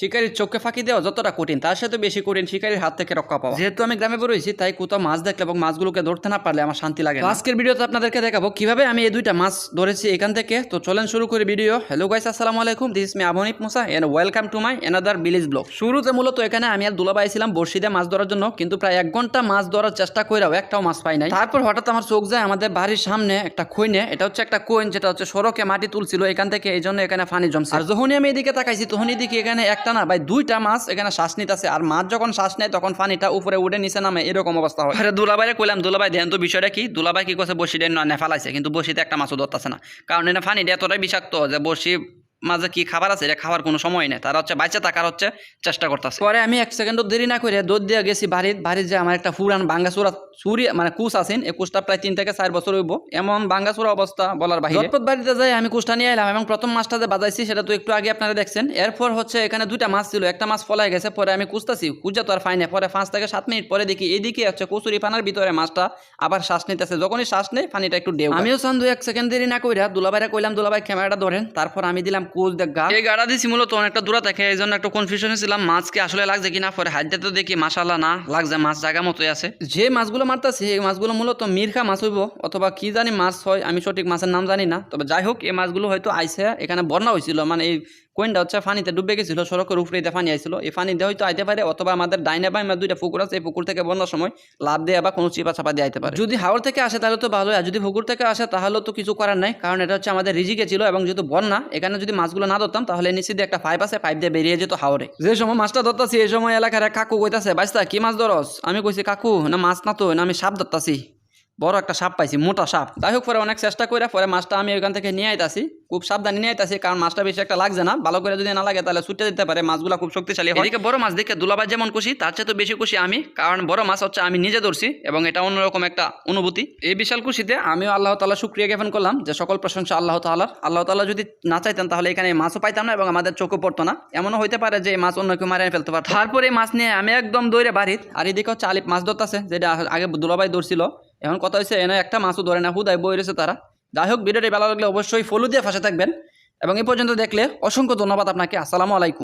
শিকারির চোখে ফাঁকি দেওয়া যতটা কঠিন তার সাথে বেশি কঠিন শিকারির হাত থেকে রক্ষা পাওয়া। যেহেতু আমি গ্রামে বেরোইছি তাই কোথাও মাছ দেখলে এবং মাছগুলোকে ধরতে না পারলে আমার শান্তি লাগে আজকের ভিডিওতে আপনাদেরকে দেখাবো কীভাবে আমি এই দুইটা মাছ ধরেছি এখান থেকে। তো চলেন শুরু করি ভিডিও। হ্যালো গাইস আসসালামু আলাইকুম। This me Abnik Musa and welcome to my another village blog শুরুতে মূলত এখানে আমি আর দুলাবাই ছিলাম বর্ষি দিয়ে মাছ ধরার জন্য কিন্তু প্রায় এক ঘণ্টা মাছ ধরার চেষ্টা করেও একটাও মাছ পাই নাই। তারপর হঠাৎ আমার চোখ যায় আমাদের বাড়ির সামনে একটা খৈনে এটা হচ্ছে একটা কোয়েন যেটা হচ্ছে সড়কে মাটি তুলছিল এখান থেকে এই জন্য এখানে পানি জমছে। আর যখনই আমি এদিকে তাকাইছি তখনই দেখি এখানে একটা না ভাই দুইটা মাছ এখানে শ্বাস নিতেছে আর মাছ যখন শ্বাস নেয় তখন পানিটা উপরে উঠে নিচে নামে এরকম অবস্থা হয়। আরে দুলাবাইরে কইলাম দুলাবাই দেন তো বিষয়টা কি? দুলাবাই কি করছে বসি দেন না ফেলাইছে কিন্তু বসিতে একটা মাছও ধরতেছে না। কারণ এটা পানি এতটাই বিষাক্ত যে বসি মাঝে কি খাবার আছে এটা খাওয়ার কোনো সময় নেই। তারা হচ্ছে বাইচে থাকার হচ্ছে চেষ্টা করতেছে। পরে আমি এক সেকেন্ডও দেরি না করে দৌড় দিয়ে গেছি বাড়ির বাড়ির যে আমার একটা ফুরান বাঙ্গা চূড়া চুরি মানে কুচ আছেন এই কুচটা প্রায় তিন থেকে চার বছর হইব। এমন বাঙ্গা চূড়া অবস্থা বলার বাইরে। ঝটপট বাড়িতে যাই আমি কুচটা নিয়ে এলাম এবং প্রথম মাছটা যে বাজাইছি সেটা তো একটু আগে আপনারা দেখছেন। এরপর হচ্ছে এখানে দুইটা মাছ ছিল একটা মাছ ফলাই গেছে পরে আমি কুচতাছি কুচা তো আর ফাইনে পরে পাঁচ থেকে সাত মিনিট পরে দেখি এইদিকে হচ্ছে কচুরি পানার ভিতরে মাছটা আবার শ্বাস নিতেছে। যখনই শ্বাস নেই পানিটা একটু ডেউ আমিও চান দুই এক সেকেন্ড দেরি না কইরা দুলাবাইরা কইলাম দুলাবাই ক্যামেরাটা ধরেন তারপর আমি দিলাম কুচ দেখ গা। এই গাড়া দিছি মূলত অনেকটা দূরে থাকে এই জন্য একটু কনফিউশন ছিলাম মাছ কি আসলে লাগছে কিনা? পরে হাইতে তো দেখি মাশাল্লাহ না লাগছে মাছ জায়গা মতোই আছে। যে মাছগুলো মারতাছি এই মাছগুলো মূলত মিরখা মাছ হইব, অথবা কি জানি মাছ হয়, আমি সঠিক মাছের নাম জানি না। তবে যাই হোক, এই মাছগুলো হয়তো আইসে এখানে বন্যা হয়েছিল মানে এই কোয়েনটা হচ্ছে ফানিতে ডুবে গেছিল সড়কের উপরে দিয়ে ফানি আইছিল। এই পানি দিয়ে হয়তো আইতে পারে অথবা আমাদের ডাইনে বাই দুইটা পুকুর আছে এই পুকুর থেকে বন্যার সময় লাভ দিয়ে বা কোনো চিপা চাপা দিয়ে আইতে পারে। যদি হাওড় থেকে আসে তাহলে তো ভালোই আর যদি পুকুর থেকে আসে তাহলে তো কিছু করার নাই কারণ এটা হচ্ছে আমাদের রিজিকে ছিল এবং যেহেতু বন্যা এখানে যদি মাছগুলো না ধরতাম তাহলে নিচে দিয়ে একটা পাইপ আছে পাইপ দিয়ে বেরিয়ে যেত হাওড়ে যে সময় মাছটা ধরতাছি এই সময় এলাকার এক কাকু কইতাছে বাইস্তা কি মাছ ধরস? আমি কইছি কাকু না মাছ না তো না আমি সাপ ধরতাছি। বড় একটা সাপ পাইছি মোটা সাপ। যাই হোক পরে অনেক চেষ্টা করে পরে মাছটা আমি ওইখান থেকে নিয়ে আইতাছি। খুব সাবধানে নিয়ে আইতাছি কারণ মাছটা বেশি একটা লাগছে না। ভালো করে যদি না লাগে তাহলে ছুটে দিতে পারে। মাছগুলো খুব শক্তিশালী হয়। এদিকে বড় মাছ দেখে দুলাবাই যেমন খুশি তার চেয়ে তো বেশি খুশি আমি কারণ বড় মাছ হচ্ছে আমি নিজে ধরছি এবং এটা অন্যরকম একটা অনুভূতি। এই বিশাল খুশিতে আমিও আল্লাহ তালা শুক্রিয়া জ্ঞাপন করলাম যে সকল প্রশংসা আল্লাহ তালার আল্লাহ তালা যদি না চাইতেন তাহলে এখানে মাছও পাইতাম না এবং আমাদের চোখও পড়তো না। এমনও হইতে পারে যে মাছ অন্য কেউ মারিয়ে ফেলতে পারে তারপরে মাছ নিয়ে আমি একদম দৌড়ে বাড়ির আর এদিকে হচ্ছে আলিপ মাছ ধরতেছে যেটা আগে দুলাবাই ধরছিল। এখন কথা হচ্ছে এনে একটা মাছও ধরে না হুদায় বই রয়েছে তারা। যাই হোক ভিডিওটি ভালো লাগলে অবশ্যই ফলো দিয়ে ফাঁসে থাকবেন। এবং এই পর্যন্ত দেখলে অসংখ্য ধন্যবাদ আপনাকে। আসসালামু আলাইকুম।